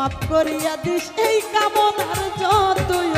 মাফ করিয়া দিস এই কামনার যতই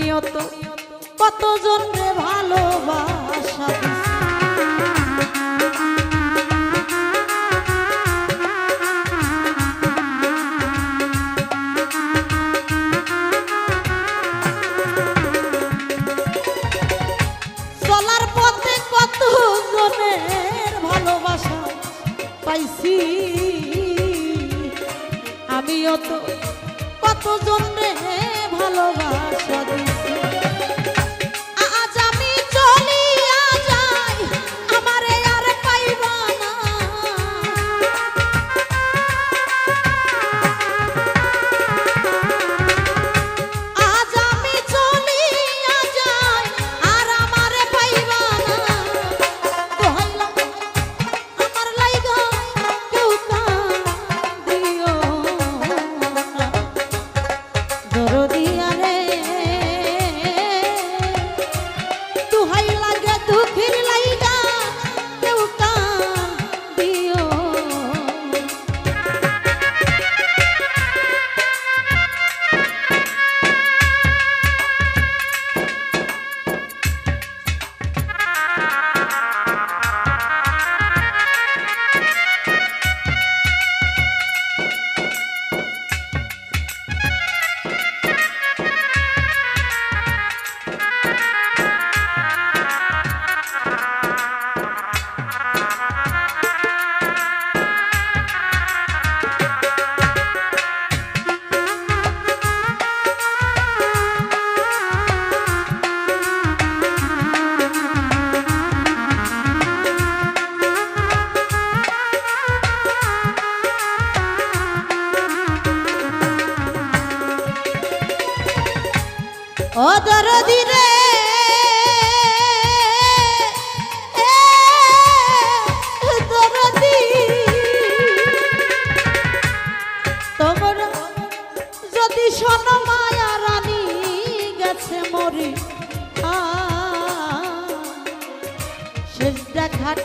নিয়ত কতজন ভালোবাসা?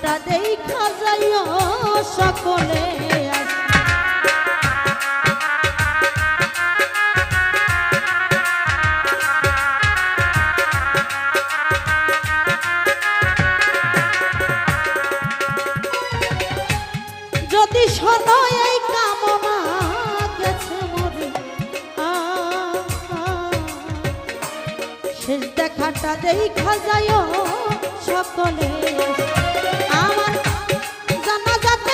তা দেখা যাইও সকলে। যদি সদয় এই কামনা গেছে মরে শেষ দেখাটা দেখা যায় সকলে।